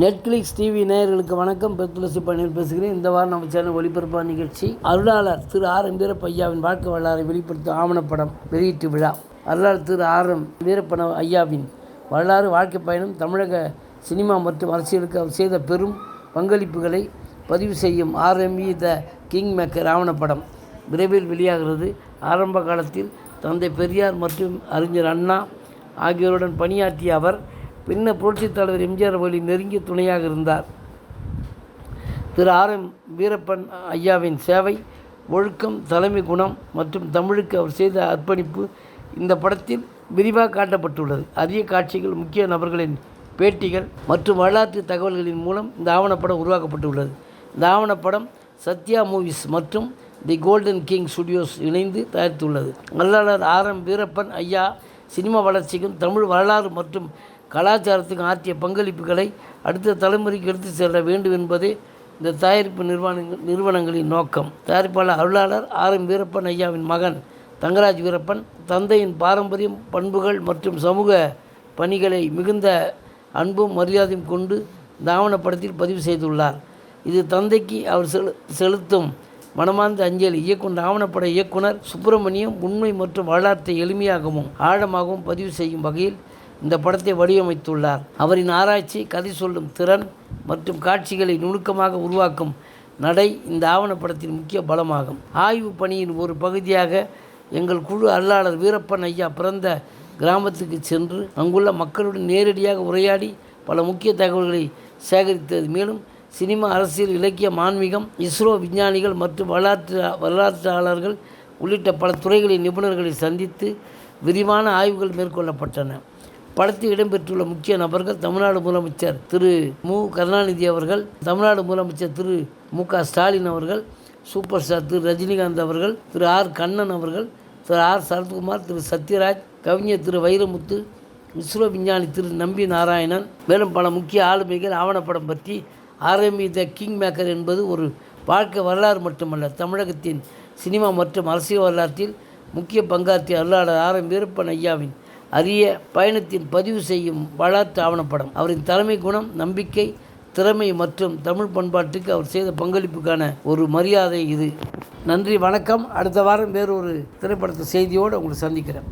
Netflix TV நேயர்களுக்கு வணக்கம். பெத்துலசி பணியில் பேசுகிறேன். இந்த வாரம் நம்ம சேனல் ஒளிபரப்பான நிகழ்ச்சி அருளாளர் திரு ஆர் எம் வீரப்ப ஐயாவின் வாழ்க்கை வரலாறை வெளிப்படுத்தும் ஆவணப்படம் வெளியீட்டு விழா. அருளாளர் திரு ஆர் எம் வீரப்பன ஐயாவின் வரலாறு வாழ்க்கை பயணம் தமிழக சினிமா மற்றும் அரசியலுக்கு அவர் செய்த பெரும் பங்களிப்புகளை பதிவு செய்யும் ஆர்எம்இ த கிங் மேக்கர் ஆவணப்படம் விரைவில் வெளியாகிறது. ஆரம்ப காலத்தில் தந்தை பெரியார் மற்றும் அறிஞர் அண்ணா ஆகியோருடன் பணியாற்றிய அவர் பின்னர் புரட்சித் தலைவர் எம்ஜிஆர் அவர்களின் நெருங்கிய துணையாக இருந்தார். திரு ஆர் எம் வீரப்பன் ஐயாவின் சேவை ஒழுக்கம் தலைமை குணம் மற்றும் தமிழுக்கு அவர் செய்த அர்ப்பணிப்பு இந்த படத்தில் விரிவாக காட்டப்பட்டுள்ளது. அரிய காட்சிகள் முக்கிய நபர்களின் பேட்டிகள் மற்றும் வரலாற்று தகவல்களின் மூலம் இந்த ஆவணப்படம் உருவாக்கப்பட்டுள்ளது. இந்த ஆவணப்படம் சத்யா மூவிஸ் மற்றும் தி கோல்டன் கிங் ஸ்டுடியோஸ் இணைந்து தயாரித்துள்ளது. நல்லாளர் ஆர் எம் வீரப்பன் ஐயா சினிமா வளர்ச்சிக்கும் தமிழ் வரலாறு மற்றும் கலாச்சாரத்துக்கு ஆற்றிய பங்களிப்புகளை அடுத்த தலைமுறைக்கு எடுத்து செல்ல வேண்டும் என்பதே இந்த தயாரிப்பு நிறுவனங்கள் நிறுவனங்களின் நோக்கம். தயாரிப்பாளர் அருளாளர் ஆர் எம் வீரப்பன் ஐயாவின் மகன் தங்கராஜ் வீரப்பன் தந்தையின் பாரம்பரியம் பண்புகள் மற்றும் சமூக பணிகளை மிகுந்த அன்பும் மரியாதையும் கொண்டு தாவணப்படத்தில் பதிவு செய்துள்ளார். இது தந்தைக்கு அவர் செலு செலுத்தும் மனமார்ந்த அஞ்சலி. இயக்குனர் ஆவணப்பட இயக்குனர் சுப்பிரமணியம் உண்மை மற்றும் வரலாற்றை எளிமையாகவும் ஆழமாகவும் பதிவு செய்யும் வகையில் இந்த படத்தை வடிவமைத்துள்ளார். அவரின் ஆராய்ச்சி கதை சொல்லும் திறன் மற்றும் காட்சிகளை நுணுக்கமாக உருவாக்கும் நடை இந்த ஆவணப்படத்தின் முக்கிய பலமாகும். ஆய்வு பணியின் ஒரு பகுதியாக எங்கள் குழு அல்லாளர் வீரப்பன் ஐயா பிறந்த கிராமத்துக்கு சென்று அங்குள்ள மக்களுடன் நேரடியாக உரையாடி பல முக்கிய தகவல்களை சேகரித்தது. மேலும் சினிமா அரசியல் இலக்கியம் ஆன்மீகம் இஸ்ரோ விஞ்ஞானிகள் மற்றும் வரலாற்று வரலாற்றாளர்கள் உள்ளிட்ட பல துறைகளின் நிபுணர்களை சந்தித்து விரிவான ஆய்வுகள் மேற்கொள்ளப்பட்டன. படத்தில் இடம்பெற்றுள்ள முக்கிய நபர்கள் தமிழ்நாடு முதலமைச்சர் திரு மு. கருணாநிதி அவர்கள் தமிழ்நாடு முதலமைச்சர் திரு மு. க. ஸ்டாலின் அவர்கள் சூப்பர் ஸ்டார் திரு ரஜினிகாந்த் அவர்கள் திரு ஆர். கண்ணன் அவர்கள் திரு ஆர். சரத்குமார் திரு சத்யராஜ் கவிஞர் திரு வைரமுத்து இஸ்ரோ விஞ்ஞானி திரு நம்பி நாராயணன் மேலும் பல முக்கிய ஆளுமைகள் ஆவணப்படம் பற்றி ஆர்எம்இ த கிங் மேக்கர் என்பது ஒரு வாழ்க்கை வரலாறு மட்டுமல்ல தமிழகத்தின் சினிமா மற்றும் அரசியல் வரலாற்றில் முக்கிய பங்காற்றிய அருளாளர் ஆர். எம். வீரப்பன் ஐயாவின் அரிய பயணத்தின் பதிவு செய்யும் வரலாற்று ஆவணப்படம். அவரின் தலைமை குணம் நம்பிக்கை திறமை மற்றும் தமிழ் பண்பாட்டுக்கு அவர் செய்த பங்களிப்புக்கான ஒரு மரியாதை இது. நன்றி வணக்கம். அடுத்த வாரம் வேறொரு திரைப்படத்தை செய்தியோடு உங்களை சந்திக்கிறேன்.